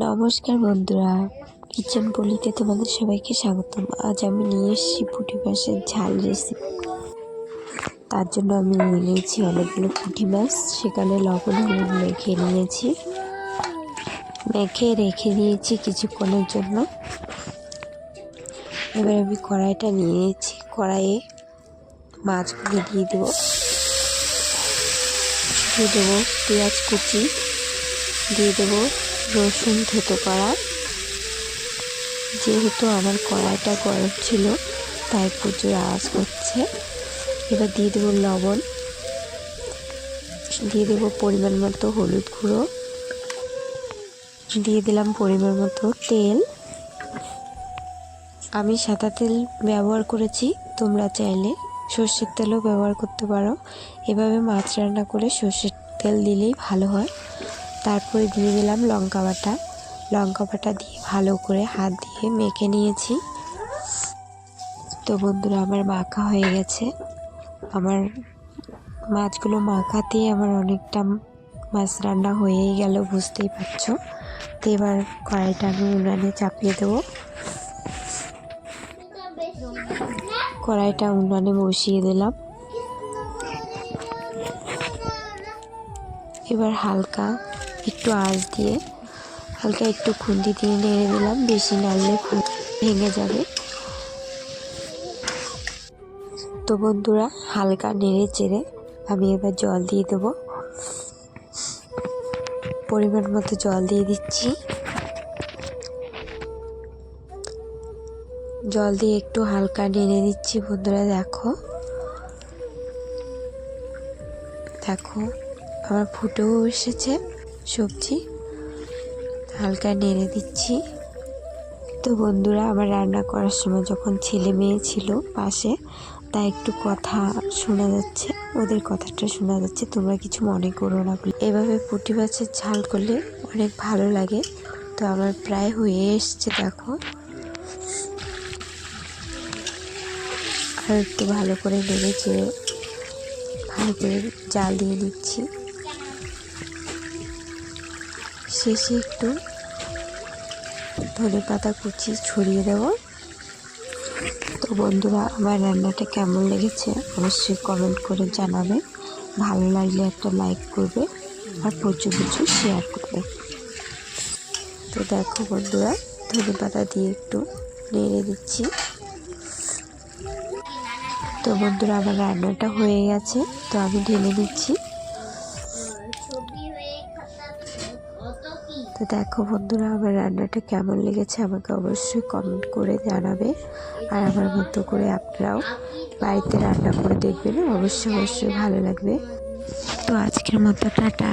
নমস্কার বন্ধুরা, কিচেন পলিতে তোমাদের সবাইকে স্বাগতম। আজ আমি নিয়ে এসেছি পুঁটি মাছের ঝাল রেসিপি তার জন্য আমি নিয়ে নিয়েছি অনেকগুলো পুঁটি মাছ, সেখানে লবণ, হলুদ মেখে নিয়েছি। মেখে রেখে দিয়েছি কিছুক্ষণের জন্য। এবার আমি কড়াইটা নিয়ে নিয়েছি। কড়াইয়ে মাছগুলো দিয়ে দেবো। দিয়ে দেবো পেঁয়াজ কুচি। দিয়ে দেবো রসুন থেতো করা। যেহেতু আমার কড়াইটা গরম ছিল, তাই প্রচুর আওয়াজ করছে এবার দিয়ে দেবো লবণ। দিয়ে দেবো পরিমাণ মতো হলুদ গুঁড়ো। দিয়ে দিলাম পরিমাণ মতো তেল। আমি সাদা তেল ব্যবহার করেছি, তোমরা চাইলে সর্ষের তেলও ব্যবহার করতে পারো। এভাবে মাছ রান্না করে সর্ষের তেল দিলেই ভালো হয়। তারপরে দিয়ে দিলাম লঙ্কা বাটা। লঙ্কা বাটা দিয়ে ভালো করে হাত দিয়ে মেখে নিয়েছি। তো বন্ধুরা, আমার মাখা হয়ে গেছে। আমার মাছগুলো মাখাতেই আমার অনেকটা মাছ রান্না হয়েই গেল, বুঝতেই পারছ। তো এবার কড়াইটা আমি উনানে চাপিয়ে দেবো। কড়াইটা উনানে বসিয়ে দিলাম। এবার হালকা একটু আঁচ দিয়ে হালকা একটু খুন্তি দিয়ে নেড়ে দিলাম, বেশি নাড়লে ভেঙে যাবে। তো বন্ধুরা, হালকা নেড়ে চেড়ে আমি এবার জল দিয়ে দেবো। পরিমাণ মতো জল দিয়ে দিচ্ছি। জল দিয়ে একটু হালকা নেড়ে দিচ্ছি বন্ধুরা, দেখো। দেখো, আমার ফুটেও এসেছে। সবজি হালকা নেড়ে দিচ্ছি। তো বন্ধুরা, আমার রান্না করার সময় যখন ছেলে মেয়ে ছিল পাশে তা একটু কথা শোনা যাচ্ছে। ওদের কথাটা শোনা যাচ্ছে। তোমরা কিছু মনে করো না। এভাবে পুঁটি মাছের ঝাল করলে অনেক ভালো লাগে। তো আমার প্রায় হয়ে এসছে, দেখো। আর একটু ভালো করে নেড়ে চেড়ে, ভালো করে জাল দিয়ে নিচ্ছি। শেষে একটু ধনে পাতা কুচি ছড়িয়ে দেবো। তো বন্ধুরা, আমার রান্নাটা কেমন লেগেছে অবশ্যই কমেন্ট করে জানাবে। ভালো লাগলে একটা লাইক করবে আর প্রচুর প্রচুর শেয়ার করবে। তো দেখো বন্ধুরা, ধনে পাতা দিয়ে একটু নেড়ে দিচ্ছি। তো বন্ধুরা, আমার রান্নাটা হয়ে গেছে। তো আমি ঢেলে দিচ্ছি। তো দেখো বন্ধুরা, আমার রান্নাটা কেমন লেগেছে আমাকে অবশ্যই কমেন্ট করে জানাবে। আর আমার মতো করে আপনারাও বাড়িতে রান্না করে দেখবেন, অবশ্যই অবশ্যই ভালো লাগবে। তো আজকের মতো টাটা।